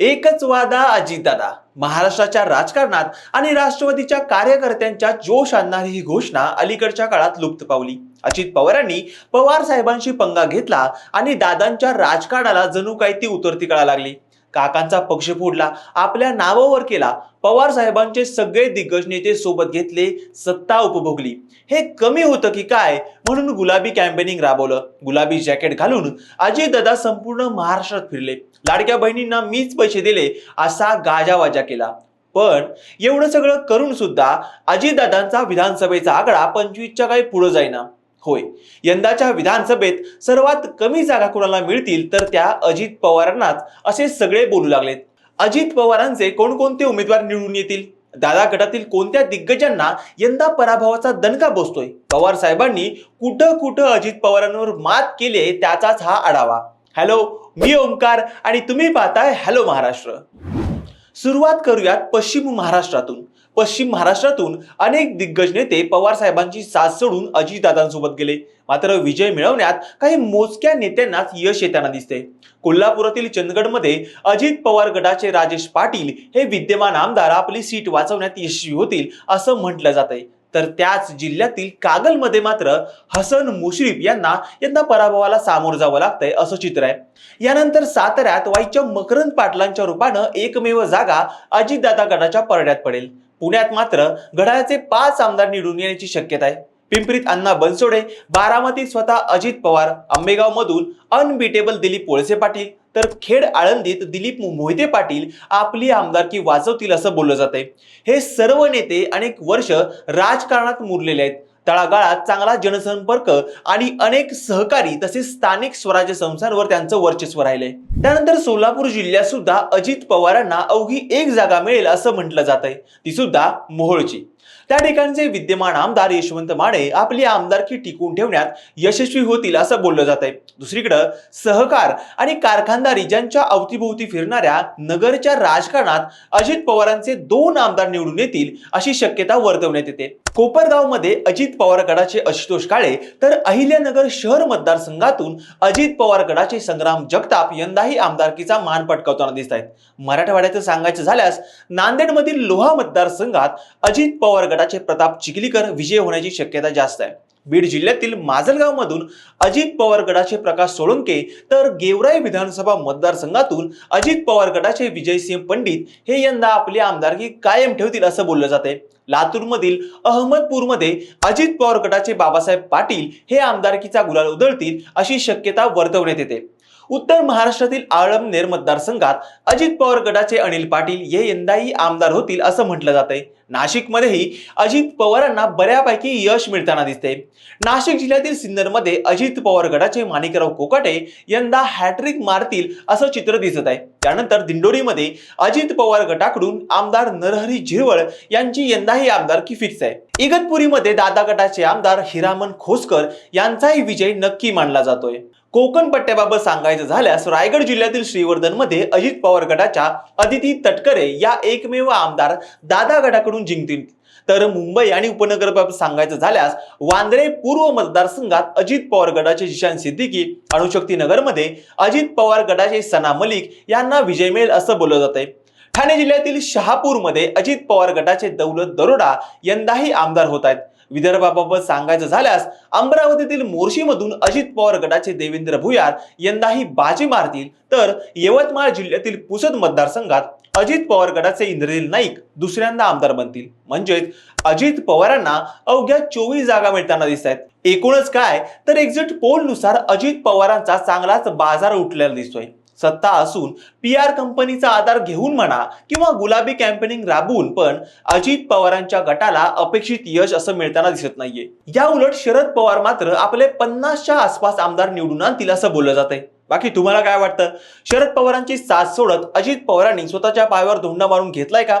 एकच वादा अजितदादा. महाराष्ट्राच्या राजकारणात आणि राष्ट्रवादीच्या कार्यकर्त्यांच्या जोश आणणारी ही घोषणा अलीकडच्या काळात लुप्त पावली. अजित पवारांनी पवार साहेबांशी पंगा घेतला आणि दादांच्या राजकारणाला जणू काही ती उतरती कळा लागली. काकांचा पक्ष फोडला आपल्या नावावर केला. पवार साहेबांचे सगळे दिग्गज नेते सोबत घेतले सत्ता उपभोगली. हे कमी होतं की काय? म्हणून गुलाबी कॅम्पेनिंग राबवलं. गुलाबी जॅकेट घालून अजितदादा संपूर्ण महाराष्ट्रात फिरले. लाडक्या बहिणींना मीच पैसे दिले असा गाजावाजा केला. पण एवढं सगळं करून सुद्धा अजितदादांचा विधानसभेचा आकडा पंचवीसच्या काही पुढे जाईना. होय. यंदाच्या विधानसभेत सर्वात कमी जागा कुणाला मिळतील तर त्या अजित पवारांनाच असे सगळे बोलू लागलेत. अजित पवारांचे कोणकोणते उमेदवार निवडून येतील? दादा गटातील कोणत्या दिग्गजांना यंदा पराभवाचा दणका बसतोय? पवार साहेबांनी कुठं कुठं अजित पवारांवर मात केले त्याचाच हा आढावा. हॅलो मी ओंकार आणि तुम्ही पाहताय हॅलो महाराष्ट्र. सुरुवात करूयात पश्चिम महाराष्ट्रातून. पश्चिम महाराष्ट्रातून अनेक दिग्गज नेते पवार साहेबांची साथ सोडून अजितदादांसोबत गेले. मात्र विजय मिळवण्यात काही मोजक्या नेत्यांनाच यश येताना दिसते. कोल्हापुरातील चंदगडमध्ये अजित पवार गटाचे राजेश पाटील हे विद्यमान आमदार आपली सीट वाचवण्यात यशस्वी होतील असं म्हटलं जात आहे तर त्याच जिल्ह्यातील कागलमध्ये मात्र हसन मुश्रीफ यांना यंदा पराभवाला सामोरं जावं लागतंय असं चित्र आहे. यानंतर साताऱ्यात वाईच्या मकरंद पाटलांच्या रूपानं एकमेव जागा अजितदादा गटाच्या परड्यात पडेल. पुण्यात मात्र घड्याळाचे पाच आमदार निवडून येण्याची शक्यता आहे. पिंपरीत अण्णा बनसोडे बारामतीत स्वतः अजित पवार आंबेगाव मधून अनबिटेबल दिलीप पोळसे पाटील तर खेड आळंदीत दिलीप मोहिते पाटील आपली आमदारकी वाचवतील असं बोललं जाते हे सर्व नेते अनेक वर्ष राजकारणात मुरलेले आहेत. तळागाळात चांगला जनसंपर्क आणि अनेक सहकारी तसेच स्थानिक स्वराज्य संस्थांवर त्यांचं वर्चस्व राहिले त्यानंतर सोलापूर जिल्ह्यात सुद्धा अजित पवारांना अवघी एक जागा मिळेल असं म्हटलं जात आहे ती सुद्धा मोहोळची. त्या ठिकाणचे विद्यमान आमदार यशवंत माने आपली आमदारकी टिकून ठेवण्यात यशस्वी होतील असं बोललं जात आहे दुसरीकडं सहकार आणि कारखानदारी ज्यांच्या अवतीभोवती फिरणाऱ्या नगरच्या राजकारणात अजित पवारांचे दोन आमदार निवडून येतील अशी शक्यता वर्तवण्यात येते. कोपरगावमध्ये अजित पवार गटाचे आशुतोष काळे तर अहिल्यानगर शहर मतदारसंघातून अजित पवार गटाचे संग्राम जगताप यंदाही आमदारकीचा मान पटकावताना दिसत आहेत मराठवाड्याचं सांगायचं झाल्यास नांदेडमधील लोहा मतदारसंघात अजित पवार गटाचे प्रताप चिखलीकर विजय होण्याची शक्यता जास्त आहे. बीड जिल्ह्यातील माजलगावमधून अजित पवार गटाचे प्रकाश सोळंके तर गेवराई विधानसभा मतदारसंघातून अजित पवार गटाचे विजयसिंह पंडित हे यंदा आपली आमदारकी कायम ठेवतील असं बोललं जाते लातूरमधील अहमदपूरमध्ये अजित पवार गटाचे बाबासाहेब पाटील हे आमदारकीचा गुलाल उधळतील अशी शक्यता वर्तवण्यात येते. उत्तर महाराष्ट्रातील आळमनेर मतदारसंघात अजित पवार गटाचे अनिल पाटील हे यंदाही आमदार होतील असं म्हटलं जातंय. नाशिकमध्येही अजित पवारांना बऱ्यापैकी यश मिळताना दिसते नाशिक जिल्ह्यातील सिन्नरमध्ये अजित पवार गटाचे माणिकराव कोकाटे यंदा हॅट्रिक मारतील असं चित्र दिसत आहे. त्यानंतर दिंडोरीमध्ये अजित पवार गटाकडून आमदार नरहरी झिरवळ यांची यंदाही आमदारकी फिक्स आहे. इगतपुरीमध्ये दादा गटाचे आमदार हिरामन खोसकर यांचाही विजय नक्की मानला जातोय. कोकण पट्ट्याबाबत सांगायचं झाल्यास रायगड जिल्ह्यातील श्रीवर्धनमध्ये अजित पवार गटाच्या अदिती तटकरे या एकमेव आमदार दादा गटाकडून जिंकतील. तर मुंबई आणि उपनगरबाबत सांगायचं झाल्यास वांद्रे पूर्व मतदारसंघात अजित पवार गटाचे जिशान सिद्दीकी अणुशक्ती नगरमध्ये अजित पवार गटाचे सना मलिक यांना विजय मिळेल असं बोललं जात आहे ठाणे जिल्ह्यातील शहापूरमध्ये अजित पवार गटाचे दौलत दरोडा यंदाही आमदार होत आहेत. विदर्भाबाबत सांगायचं झाल्यास अमरावतीतील मोर्शीमधून अजित पवार गटाचे देवेंद्र भुयार यंदाही बाजी मारतील. तर यवतमाळ जिल्ह्यातील पुसद मतदारसंघात अजित पवार गटाचे इंद्रनील नाईक दुसऱ्यांदा आमदार बनतील. म्हणजेच अजित पवारांना अवघ्या चोवीस जागा मिळताना दिसत आहेत एकूणच काय? तर एक्झिट पोलनुसार अजित पवारांचा चांगलाच बाजार उठलेला दिसतोय. सत्ता असून पी आर कंपनीचा आधार घेऊन म्हणा किंवा गुलाबी कॅम्पेनिंग राबवून पण अजित पवारांच्या गटाला अपेक्षित यश असं मिळताना दिसत नाहीये. या उलट शरद पवार मात्र आपले पन्नासच्या आसपास आमदार निवडून आणतील असं बोललं जातंय. बाकी तुम्हाला काय वाटतं? शरद पवारांची साथ सोडत अजित पवारांनी स्वतःच्या पायावर धोंडा मारून घेतलाय का?